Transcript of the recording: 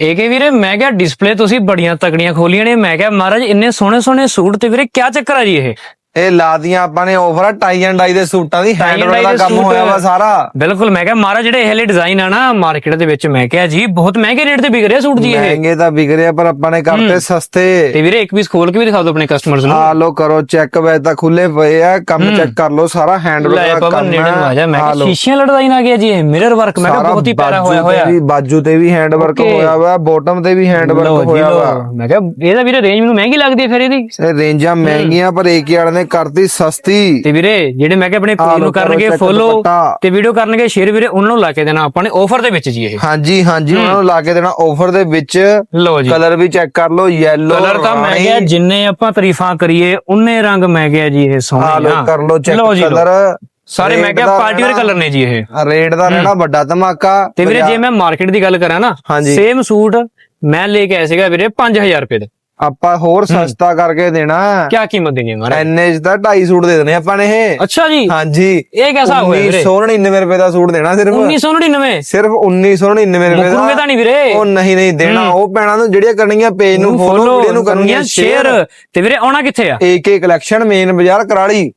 ਇਹ ਕਿ ਵੀਰੇ, ਮੈਂ ਕਿਹਾ ਡਿਸਪਲੇ ਤੁਸੀਂ ਬੜੀਆਂ ਤਕੜੀਆਂ ਖੋਲੀਆਂ ਨੇ, ਮੈਂ ਕਿਹਾ ਮਹਾਰਾਜ, ਇੰਨੇ ਸੋਹਣੇ ਸੋਹਣੇ ਸੂਟ ਤੇ ਵੀਰੇ ਕਿਆ ਚੱਕਰ ਆ ਜੀ ਇਹ? ਇਹ ਲਾਦੀਆਂ ਆਪਾਂ ਨੇ ਆਫਰ ਆ ਟਾਈ ਐਂਡ ਡਾਈ ਦੇ ਸੂਟਾਂ ਦੀ Tie and ਹੈਂਡਵਰਕ ਦਾ dye ਦੇ ਕੰਮ ਸੂਟ। ਹੋਇਆ ਵਾ ਸਾਰਾ। ਬਿਲਕੁਲ ਮੈਂ ਕਿਹਾ ਮਹਾਰਾਜ ਜਿਹੜੇ ਇਹ ਡਿਜ਼ਾਈਨ ਆ ਨਾ ਮਾਰਕੀਟ ਦੇ ਵਿੱਚ ਮੈਂ ਕਿਹਾ ਜੀ ਬਹੁਤ ਮਹਿੰਗੇ ਰੇਟ ਤੇ ਵਿਕ ਰਿਹਾ ਸੂਟ ਜੀ ਇਹ। ਮਹਿੰਗੇ ਤਾਂ ਵਿਕ ਰਿਹਾ ਪਰ ਆਪਾਂ ਨੇ ਕਰਤੇ ਸਸਤੇ। ਤੇ ਵੀਰੇ ਇੱਕ ਪੀਸ ਖੋਲ ਕੇ ਵੀ ਦਿਖਾ ਦਿਓ ਆਪਣੇ ਕਸਟਮਰਸ ਨੂੰ। ਆ ਲੋ ਕਰੋ ਚੈੱਕ ਵੈ ਤਾਂ ਖੁੱਲੇ ਪਏ ਆ ਕੰਮ ਚੈੱਕ ਕਰ ਲੋ ਸਾਰਾ ਲੈ ਹੈਂਡਵਰਕ ਦਾ ਪਵਨ ਕੰਮ ਨੇੜੇ ਨੂੰ ਆ ਜਾ। ਮੈਂ ਕਿਹਾ ਲਓ। ਸ਼ੀਸ਼ਿਆਂ ਵਾਲਾ ਡਿਜ਼ਾਈਨ ਆ ਗਿਆ ਜੀ ਇਹ ਮਿਰਰ ਵਰਕ ਮੈਂ ਕਿਹਾ ਬਹੁਤ ਹੀ ਪਿਆਰਾ ਹੋਇਆ ਹੋਇਆ। ਬਾਜੂ ਤੇ ਵੀ ਹੈਂਡਵਰਕ Okay. ਹੋਇਆ ਵਾ ਬਾਟਮ ਤੇ ਵੀ ਲਓ ਹੈਂਡਵਰਕ ਜੀ ਹੋਇਆ ਲਓ। ਵਾ ਮੈਂ ਕਿਹਾ ਇਹਦਾ ਵੀਰੇ ਰੇਂਜ ਮੈਨੂੰ ਮਹਿੰਗੀ ਲੱਗਦੀ ਹੈ ਫਿਰ ਇਹਦੀ। ਇਹ ਰੇਂਜਾਂ ਮਹਿੰਗੀਆਂ ਪਰ ਏਕੀ ਵਾਲੇ ਨੇ ਕਰਤੀ ਸਸਤੀ। ਤੇ ਵੀਰੇ ਜਿਹੜੇ ਮੈਂ ਕਿਹਾ ਆਪਣੇ ਪੇਜ ਨੂੰ ਕਰੋ ਕਰਨਗੇ ਫੋਲੋ। ਤੇ ਵੀਡੀਓ ਕਰਨਗੇ ਸ਼ੇਅਰ ਵੀਰੇ ਉਹਨਾਂ ਨੂੰ ਲਾ ਕੇ ਦੇਣਾ ਆਪਾਂ ਨੇ ਆਫਰ ਦੇ ਵਿੱਚ ਜੀ ਇਹ। ਹਾਂਜੀ ਹਾਂਜੀ ਉਹਨਾਂ ਨੂੰ ਲਾ ਕੇ ਦੇਣਾ ਆਫਰ ਦੇ ਵਿੱਚ। ਲਓ ਜੀ। ਕਲਰ ਵੀ ਚੈੱਕ ਕਰ ਲਓ ਯੈਲੋ ਕਲਰ ਤਾਂ ਮੈਂ ਕਿਹਾ ਜਿੰਨੇ ਆਪਾਂ ਤਾਰੀਫਾਂ ਕਰੀਏ ਉਨੇ ਰੰਗ ਮੈਂ ਕਿਹਾ ਜੀ ਇਹ ਆ ਸੋਹਣੇ ਲੋ ਆ। ਕਰ ਲਓ ਚੈੱਕ। ਕਲਰ ਸਾਰੇ ਮੈਂ ਕਿਹਾ ਪਾਰਟੀ ਵੇਅਰ ਕਲਰ ਨੇ ਜੀ ਇਹ। ਰੇਟ ਦਾ ਰਹਿਣਾ ਵੱਡਾ ਧਮਾਕਾ ਤੇ ਵੀਰੇ ਜੇ ਮੈਂ ਮਾਰਕੀਟ ਦੀ ਗੱਲ ਕਰਾਂ ਨਾ। ਸੇਮ ਸੂਟ ਮੈਂ ਲੈ ਕੇ ਆਇਆ ਸੀਗਾ ਵੀਰੇ 5000 ਰੁਪਏ ਦੇ। ਆਪਾਂ ਹੋਰ ਸਸਤਾ ਕਰਕੇ ਦੇਣਾ। ਕੀ ਕੀਮਤ ਦੇਣੀ ਮਾਰੇ ਐਨਏ ਚ ਤਾਂ 250 ਸੂਟ ਦੇ ਦੇਣੇ ਆਪਾਂ ਨੇ ਇਹ। ਅੱਛਾ ਜੀ। ਹਾਂਜੀ। ਇਹ ਕਿਹਦਾ ਹੋਇਆ ਵੀਰੇ? 1999 ਰੁਪਏ ਦਾ ਸੂਟ ਦੇਣਾ ਸਿਰਫ। 1999 ਸਿਰਫ 1999 ਰੁਪਏ ਮੁੱਕੂਗੇ ਤਾਂ ਨਹੀਂ ਵੀਰੇ। ਉਹ ਨਹੀਂ ਨਹੀਂ ਦੇਣਾ। ਉਹ ਪੈਣਾ ਨੂੰ ਜਿਹੜੀਆਂ ਕਰਨੀਆਂ ਪੇਜ ਨੂੰ ਫੋਲੋ ਵੀਡੀਓ ਨੂੰ ਕਰਨੀਆਂ ਸ਼ੇਅਰ ਤੇ ਵੀਰੇ ਆਉਣਾ ਕਿੱਥੇ ਆ? ਏਕੇ ਕਲੈਕਸ਼ਨ ਮੇਨ ਬਾਜ਼ਾਰ ਕਰਾਲੀ।